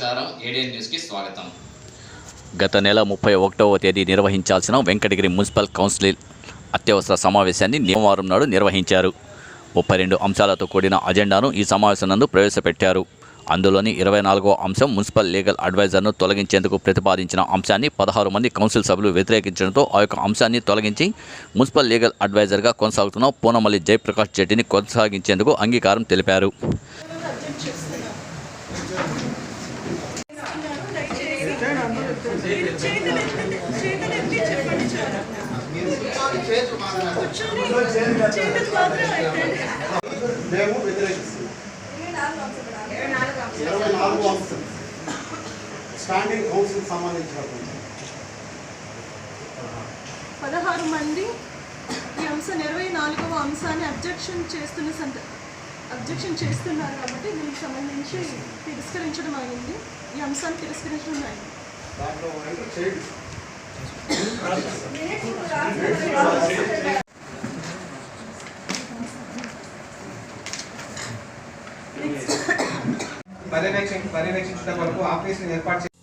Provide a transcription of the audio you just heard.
ఏడియన్ న్యూస్కి స్వాగతం. గత నెల ముప్పై ఒకటవ తేదీ నిర్వహించాల్సిన వెంకటగిరి మున్సిపల్ కౌన్సిల్ అత్యవసర సమావేశాన్ని సోమవారం నాడు నిర్వహించారు. ముప్పై రెండు అంశాలతో కూడిన అజెండాను ఈ సమావేశం నందు ప్రవేశపెట్టారు. అందులోని ఇరవై నాలుగో అంశం మున్సిపల్ లీగల్ అడ్వైజర్ను తొలగించేందుకు ప్రతిపాదించిన అంశాన్ని పదహారు మంది కౌన్సిల్ సభ్యులు వ్యతిరేకించడంతో ఆ యొక్క అంశాన్ని తొలగించి మున్సిపల్ లీగల్ అడ్వైజర్గా కొనసాగుతున్న పూనమల్లి జయప్రకాష్ జెడ్డిని కొనసాగించేందుకు అంగీకారం తెలిపారు. మేము ఇరవై నాలుగు అంశం స్టాండింగ్ కౌన్సిల్ సంబంధించిన పదహారు మంది ఈ అంశం ఇరవై నాలుగవ అంశాన్ని అబ్జెక్షన్ చేస్తున్న సంద అబ్జెక్షన్ చేస్తున్నారు కాబట్టి దీనికి సంబంధించి తిరస్కరించడం అయింది. ఈ అంశాన్ని తిరస్కరించడం అయింది. దాంట్లో ఎంటర్ చేయండి. పర్యవేక్షించడం వరకు ఆఫీసులు ఏర్పాటు చేసి